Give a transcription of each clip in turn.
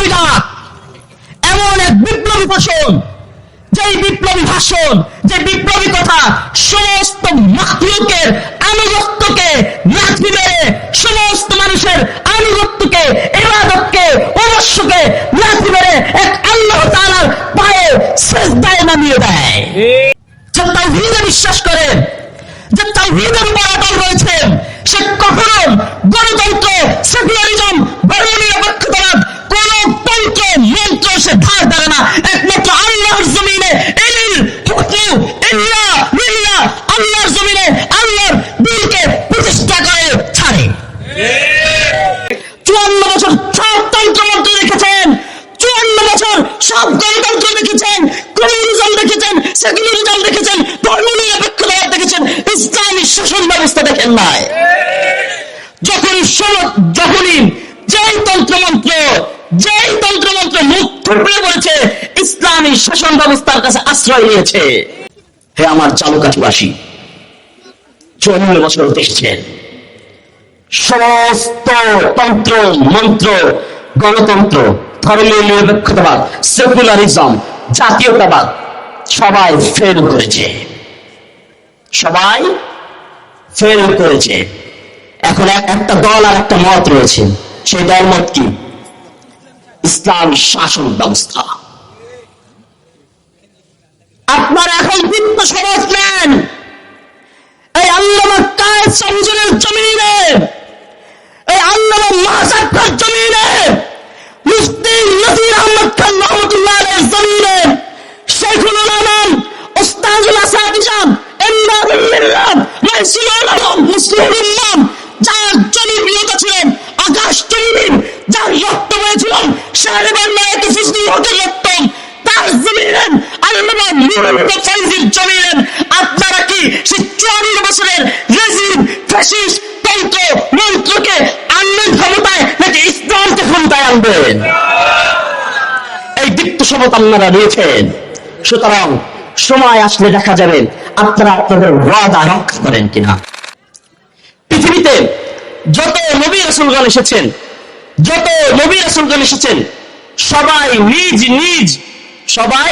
বিপ্লবীরা এমন এক বিপ্লবী ভাষণ যেই বিপ্লবী ভাষণ যে বিপ্লবী কথা সমস্ত মাতৃকের আনুগত্যকে সমস্ত মানুষের আনুগত্যকে, এবাদতকে, অবশ্যকে লাথি মেরে এক আল্লাহ তাআলার পায়ে সেজদায় নামিয়ে দেয়। যে বিশ্বাস করেন, যে উপর অটল রয়েছেন সে কখনো গণতন্ত্র, সেকুলারিজম, ধর্মনিরপেক্ষতাবাদ কোন তন্ত্র মন্ত্র সে ধার ধারে না একমাত্র আল্লাহর জমিনে এলিল হুকমু ইল্লা বিল্লাহ আল্লাহর জমিনে আল্লাহর দিলকে প্রতিষ্ঠা করে ছাড়ে চুয়ান্ন বছর সব তন্ত্র মন্ত্র দেখেছেন চুয়ান্ন বছর সব গণতন্ত্র দেখেছেন কমিউনিজম ইসলামী শাসন ব্যবস্থার কাছে আশ্রয় নিয়েছে। হে আমার চালুকাঠিবাসী, চুয়ান্ন বছর দেখছেন সমস্ত তন্ত্র, মন্ত্র, গণতন্ত্র, ধর্মীয় নিরপেক্ষতাবাদ, সেকুলারিজম, জাতীয়তাবাদ সবাই ফেল করেছে। সবাই ফেল করেছে। এখন এক- একটা দল আর একটা মত রয়েছে। সেই দল মত কি? ইসলাম শাসন ব্যবস্থা। আপনার এখন বৃত্ত সমাজ নেন। এই আল্লামা কায়েদ সঞ্জনের জমিনে এই আল্লামা মাসাক্কার জমিনে মুফতি নজির আহমদ খান রহমতুল্লাহ আলাইহির জমিনে শেখুল উলামা উস্তাজুল আসাদিজাম ইমদাদুল মিল্লাত মাইসুল আলম মুসলিম ইমাম যার জনপ্রিয়তা ছিলেন আকাশ চন্দ্রিন যার রক্ত বয়েছিলেন সাহেবান নায়ক ফিজলি হকের রক্ত তার জমিনেন আপনারা কি সেই চুয়ান্ন বছরের তন্ত্র মন্ত্রকে আনবেন ক্ষমতায় নাকি ইসলামকে ক্ষমতায় আনবেন? এই দীপ্ত শপথ আপনারা নিয়েছেন। সুতরাং সময় আসলে দেখা যাবে আপনারা আপনাদের ওয়াদা রক্ষা করেন কিনা। পৃথিবীতে যত নবী রসুলগণ এসেছেন, যত নবী রসুলগণ এসেছেন, সবাই নিজ নিজ, সবাই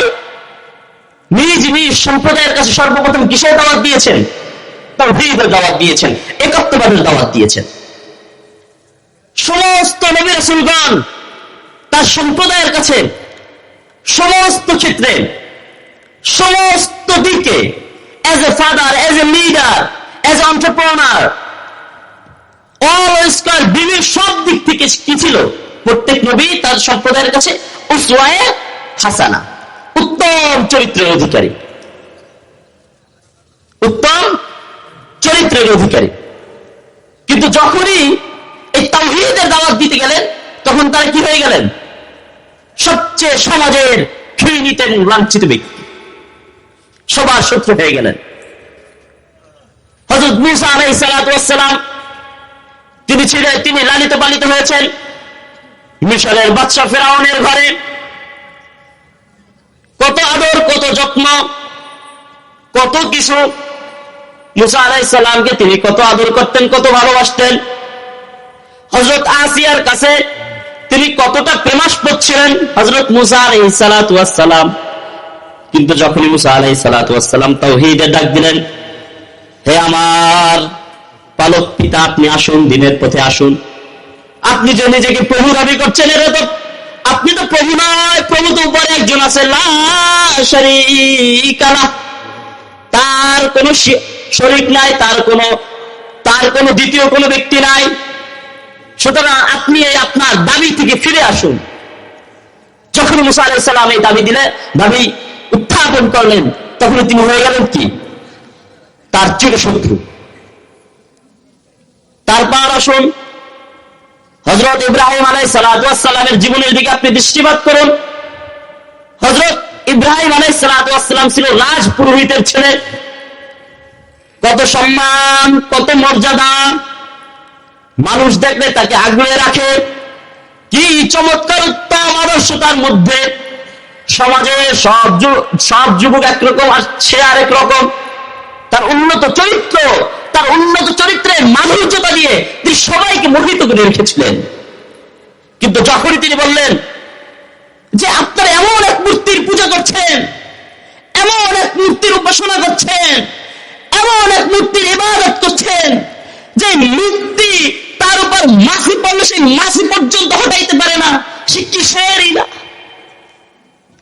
নিজ নিজ সম্প্রদায়ের কাছে সর্বপ্রথম কিসের দাওয়াত দিয়েছেন? তাওহীদের দাওয়াত দিয়েছেন, একত্ববাদের দাওয়াত দিয়েছেন। সমস্ত নবী রসুলগণ তার সম্প্রদায়ের কাছে সমস্ত ক্ষেত্রে, সমস্ত দিকে as a father as a leader as entrepreneur all square বিভিন্ন সব দিক থেকে কি ছিল? প্রত্যেক নবী তার সম্প্রদায়ের কাছে উসওয়ায়ে হাসানা। উত্তম চরিত্রের অধিকারী। উত্তম চরিত্রের অধিকারী। কিন্তু যখনই এই তাওহীদের দাওয়াত দিতে গেলেন, তখন তারা কি হয়ে গেলেন? সবচেয়ে সমাজের ঘৃণিত এবং লাঞ্ছিত ব্যক্তি। সবার শত্রু হয়ে গেলেন। হজরত মুসা আলাই সালাম তিনি ছিলেন, তিনি লালিত পালিত হয়েছেন। মিশরের বাদশাহ ফেরাউনের ঘরে কত আদর, কত যত্ন, কত কিছু। মুসা আলাই সাল্লামকে তিনি কত আদর করতেন, কত ভালোবাসতেন। হজরত আসিয়ার কাছে তিনি কতটা প্রেমাস্পদ ছিলেন হজরত মুসা আলাই সালাম। কিন্তু যখনই মুসা আলাই সালাম তাওহীদে ডাক দিলেন, হে আমার পালক পিতা, আপনি আসুন, দিনের পথে আসুন। আপনি যে নিজেকে প্রভু দাবি করছেন এটা তো আপনি তো প্রভু প্রভু তো উপরে একজন আছে। তার কোনো শরিক নাই, তার কোনো তার কোনো দ্বিতীয় কোনো ব্যক্তি নাই। সুতরাং আপনি এই আপনার দাবি থেকে ফিরে আসুন। যখন মুসা আলাইসাল্লাম এই দাবি দিলে, দাবি উত্থাপন করলেন, তখন তিনি হয়ে গেলেন কি? তার চিরশত্রু। তারপর আসুন হজরত ইব্রাহিম আলাই সালামের জীবনের দিকে আপনি দৃষ্টিপাত করুন। হজরত ইব্রাহিম আলাই সালাম ছিল রাজ পুরোহিতের ছেলে। কত সম্মান, কত মর্যাদা। মানুষ দেখলে তাকে আগলে রাখে। কি চমৎকার উত্তম আদর্শ তার মধ্যে। সমাজে সব সব যুবক একরকম আর সে আরেক রকম। তার উন্নত চরিত্র তার উন্নত চরিত্রের মাধুর্যতা দিয়ে তিনি সবাইকে মোহিত করে রেখেছিলেন। কিন্তু যখনই তিনি বললেন যে আপনারা এমন এক মূর্তির পূজা করছেন, এমন এক মূর্তির উপাসনা করছেন, এমন এক মূর্তির ইবাদত করছেন, যে মূর্তি তার উপর মাসি পড়লে সেই মাসি পর্যন্ত হটাইতে পারে না, সে কিসের ইলা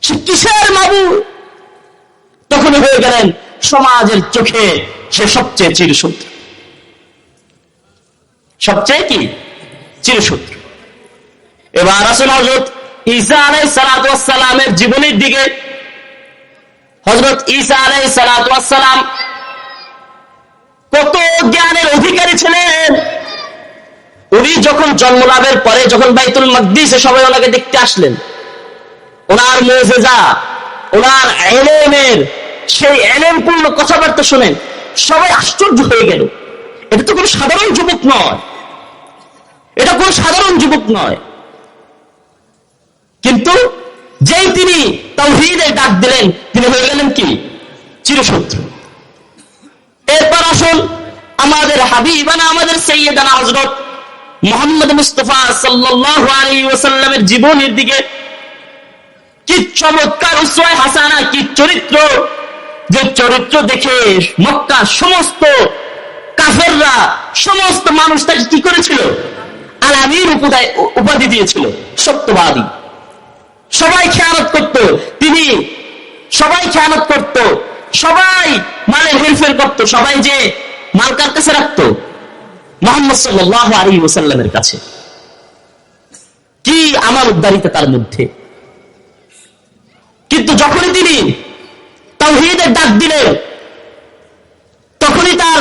সে কিসের মাবু তখন হয়ে গেলেন সমাজের চোখে সে সবচেয়ে চিরশত্রু। সবচেয়ে কি? চিরশত্রু। এবার আসুন হজরত ঈসা আলাই সালাতামের জীবনের দিকে। হজরত ঈসা আলাই সালাতাম কত জ্ঞানের অধিকারী ছিলেন। উনি যখন জন্মলাভের পরে যখন বাইতুল মকদিসে সবাই ওনাকে দেখতে আসলেন। ওনার মেজেজা, ওনার এলেমের সেই এলেমপূর্ণ কথাবার্তা শুনেন, সবাই আশ্চর্য হয়ে গেল। এটা তো কোনো সাধারণ যুবক নয়। এটা কোনো সাধারণ যুবক নয়। কিন্তু যেই তিনি তাওহীদের ডাক দিলেন, তিনি হয়ে গেলেন কি? চিরশত্রু। এরপর আসুন আমাদের হাবিবানা, আমাদের সৈয়দানা হজরত মোহাম্মদ মুস্তফা সাল্লাল্লাহু আলাইহি ওয়াসাল্লামের জীবনের দিকে। কি চমৎকার উসওয়ায়ে হাসানা, কি চরিত্র। যে চরিত্র দেখে মক্কা সমস্ত কাফেররা, সমস্ত মানুষ তাকে কি করেছিল? আলামীর উপাধি উপাধি দিয়েছিল, সত্যবাদী। সবাই খেয়ানত করত, তিনি সবাই খেয়ানত করত, সবাই মানে হেরফের করত, সবাই যে মালকার কাছে রাখতো, মোহাম্মদ সাল্লাহ আলী ওসাল্লামের কাছে। কি আমার উদ্ধারিতা তার মধ্যে? কিন্তু যখনই তিনি তাওহীদের ডাক দিলেন। তখনই তার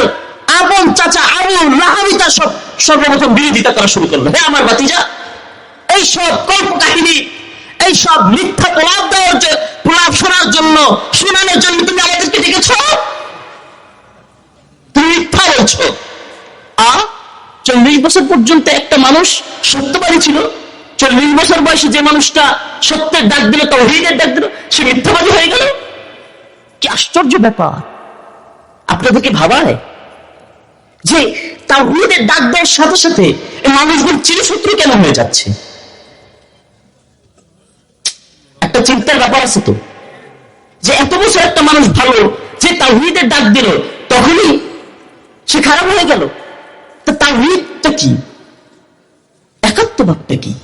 আপন চাচা আবু রাহাবি তার সব সর্বপ্রথম বিরোধিতা করা শুরু করল হ্যাঁ আমার বাতিজা এই সব কল্প কাহিনী, এই সব মিথ্যা প্রলাপ দেওয়ার প্রলাপ শোনার জন্য, শোনানোর জন্য তুমি আমাদেরকে ডেকেছ? তুমি মিথ্যা বলছো। আ, চল্লিশ বছর পর্যন্ত একটা মানুষ সত্যবাদী ছিল। চল্লিশ বছর বয়সে যে মানুষটা সত্যের ডাক দিল, তহিদের ডাক দিল, সে মিথ্যাবাদী হয়ে গেল। কি আশ্চর্য ব্যাপার। আপনাদেরকে ভাবায় যে তাহিদের ডাক দেওয়ার সাথে সাথে মানুষগুলো চিরশত্রু কেন হয়ে যাচ্ছে? একটা চিন্তার ব্যাপার আছে তো। যে এত বছর একটা মানুষ ভালো, যে তাহিদের ডাক দিল, তখনই সে খারাপ হয়ে গেল। তো তাহিদটা কি? একাত্মবাদটা কি?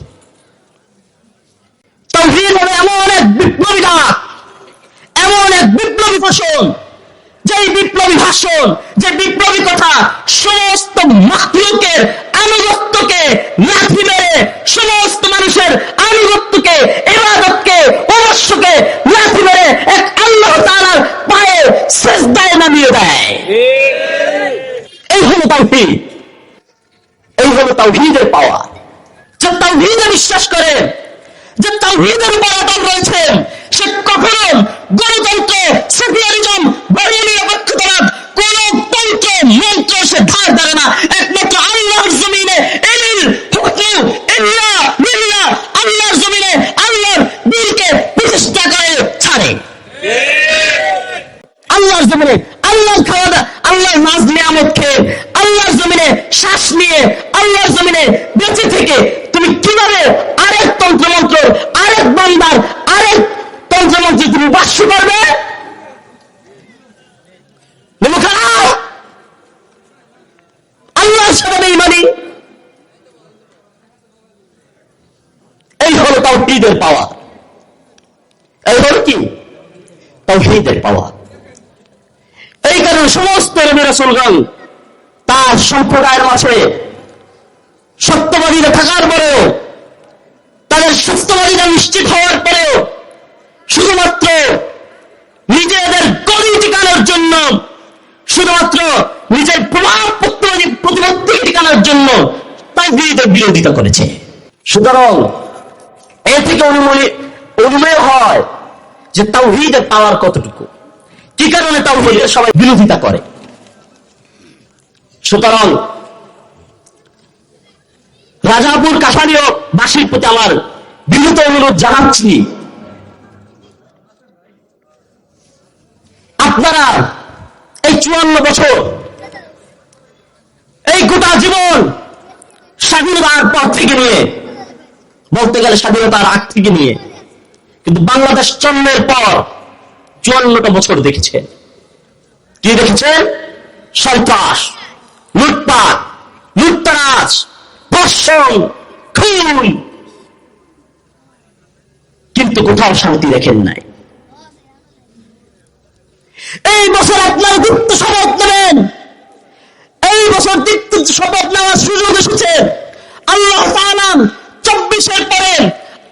তাহিদ হলো এমন এক বিপ্লবী ডাক। বিপ্লবী ভাষণ যে বিপ্লবী ভাষণ, যে বিপ্লবী কথা, সমস্ত মাতৃকের আনুগত্যকে লাথি মেরে সমস্ত মানুষের আনুগত্যকে, এবাদতকে, অবশ্যকে লাথি মেরে এক আল্লাহ তাআলার পায়ে সেজদায় নামিয়ে দেয়। এই হলো তাওহীদ। এই হলো তাওহীদের পাওয়া যে তাওহীদে বিশ্বাস করে যে তাওহীদের উপর অটল রয়েছেন সেকুলারিজম বাড়িয়ে নিরপেক্ষতাবাদ কোন তন্ত্র মন্ত্র সে ধার ধরে না একমাত্র আল্লাহর জমিনে এলিল হুকমু ইল্লা লিল্লাহ আল্লাহর জমিনে আল্লাহর দিলকে প্রতিষ্ঠা করে ছাড়ে আল্লাহর জমিনে আল্লাহর খাওয়া দাওয়া আল্লাহর নাজ নিয়ামত খেয়ে আল্লাহর জমিনে শ্বাস নিয়ে আল্লাহর জমিনে বেঁচে থেকে তুমি কীভাবে আরেক তন্ত্রমন্ত্র আরেক বান্দার আরেক তন্ত্রমন্ত্র তুমি বাস্য করবে বলো খারাপ। আল্লাহর সাথে নেই মানি এই তাও পাওয়া এই হলো কি? তাওহীদের পাওয়া এই কারণে সমস্ত নবী তার সম্প্রদায়ের মাঝে সত্যবাদীরা থাকার পরেও, তাদের সত্যবাদীরা নিশ্চিত হওয়ার পরেও শুধুমাত্র নিজেদের গদি টিকানোর জন্য, শুধুমাত্র নিজের প্রভাব প্রতিপত্তি- প্রতিপত্তি টিকানোর জন্য তাওহীদের বিরোধিতা করেছে। সুতরাং এ থেকে অনুমনি অনুমেয় হয় যে তাওহীদের পাওয়ার কতটুকু। কি কারণে তাওহীদের সবাই বিরোধিতা করে? সুতরাং রাজাপুর কাছাড়ীয় বাসীর প্রতি আমার বিনীত অনুরোধ জানাচ্ছি, আপনারা এই চুয়ান্ন বছর, এই গোটা জীবন স্বাধীনতার পর থেকে নিয়ে বলতে গেলে স্বাধীনতার আগ থেকে নিয়ে। কিন্তু বাংলাদেশ জন্মের পর চুয়ান্নটা বছর দেখেছেন কি দেখেছেন সন্ত্রাস, লুটপাট, লুটতারাজ, ধর্ষণ, খুন। কিন্তু কোথাও শান্তি দেখেন নাই। এই বছর আপনার দীপ্ত শপথ নেবেন। এই বছর দীপ্ত শপথ নেওয়ার সুযোগ এসেছে। আল্লাহ চব্বিশের পরে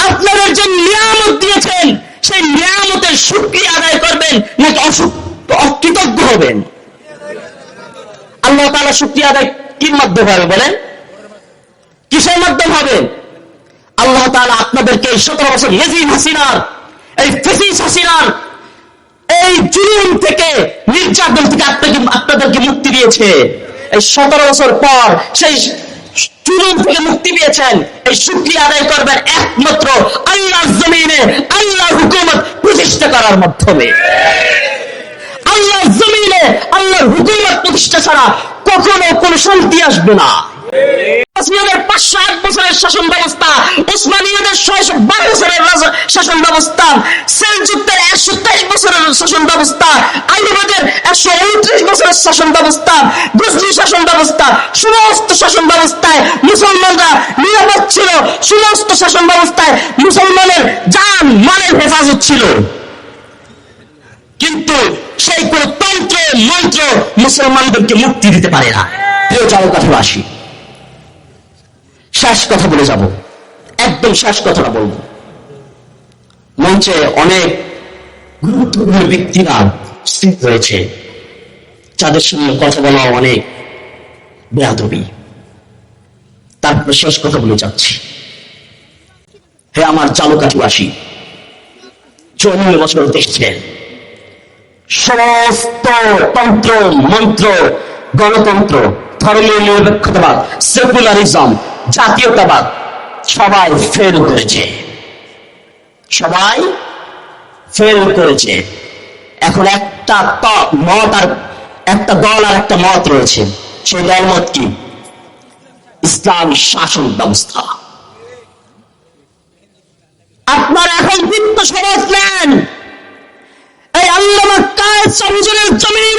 আপনাদের যে নিয়ামত দিয়েছেন, সেই নিয়ামতের শুক্রিয়া আদায় করবেন, নাকি অসু- অকৃতজ্ঞ হবেন? আল্লাহ তাআলা শুক্রিয়া আদায় কি মাধ্যমে হবে বলেন? কিসের মাধ্যমে হবে? আল্লাহ তাআলা আপনাদেরকে এই সতেরো বছর নেজিম হাসিনার, এই ফেসিস হাসিনার, এই জুলুম থেকে, নির্যাতন থেকে আপনাকে আপনাদেরকে মুক্তি দিয়েছে। এই সতেরো বছর পর সেই জুলুম থেকে মুক্তি পেয়েছেন। এই শুক্রিয়া আদায় করবেন একমাত্র আল্লাহর জমিনে, আল্লাহর হুকুমত প্রতিষ্ঠা করার মাধ্যমে। আল্লাহর জমিনে, আল্লাহর হুকুমত প্রতিষ্ঠা ছাড়া কখনো শান্তি আসবে না। শাসন ব্যবস্থা ওসমানীয়দের ছয়শো বারো বছরের শাসন ব্যবস্থা, সেলযুক্তের একশো তেইশ বছরের শাসন ব্যবস্থা আইয়ুবাদের একশো উনত্রিশ বছরের শাসন ব্যবস্থা গজনি শাসন ব্যবস্থা, সমস্ত শাসন ব্যবস্থায় মুসলমানরা নিরাপদ ছিল। সমস্ত শাসন ব্যবস্থায় মুসলমানের জান মানের হেফাজত ছিল। কিন্তু সেই কোন তন্ত্র, মন্ত্র মুসলমানদেরকে মুক্তি দিতে পারে না। প্রিয় চালকাঠবাসী শেষ কথা বলে যাব। একদম শেষ কথাটা বলব। মঞ্চে অনেক গুরুত্বপূর্ণ ব্যক্তিরা স্থিত রয়েছে। যাদের সঙ্গে কথা বলা অনেক বেয়াদবি। তারপরে শেষ কথা বলে যাচ্ছি। হে আমার চালকাঠিবাসী চল্লিশ বছর দেখছেন সমস্ত তন্ত্র, মন্ত্র, গণতন্ত্র, ধর্মীয় নিরপেক্ষতাবাদ, সেকুলারিজম, জাতীয়তাবাদ সবাই ফেল করেছে সবাই ফেল করেছে। এখন একটা মত আর একটা দল আর একটা মত রয়েছে। সেই দল মত কি? ইসলাম শাসন ব্যবস্থা। আপনার এখন বৃত্ত সমাজ নেন। এই আল্লামা কাজ সবুজের জমিনে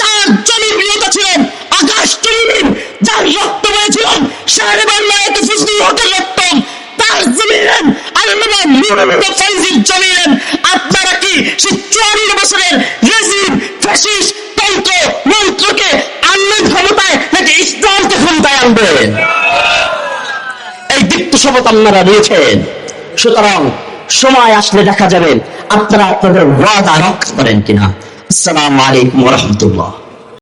যার জমির ছিলেন আকাশ জমিন যার রক্ত বয়েছিলেন শাহরে বাংলায় ফুসলি হকের রক্ত তার জমিনেন আল্লামা নুরুল ফাইজির জমিনেন আপনারা কি সেই চুয়ান্ন বছরের রেজিম ফ্যাসিস্ট তন্ত্র মন্ত্রকে ক্ষমতায় নাকি ইসলামকে ক্ষমতায় আনবেন এই দীপ্ত শপথ আপনারা নিয়েছেন। সুতরাং সময় আসলে দেখা যাবে। আপনারা আপনাদের ওয়াদা রক্ষা করেন কিনা? আসসালামু আলাইকুম রহমতুল্লাহ।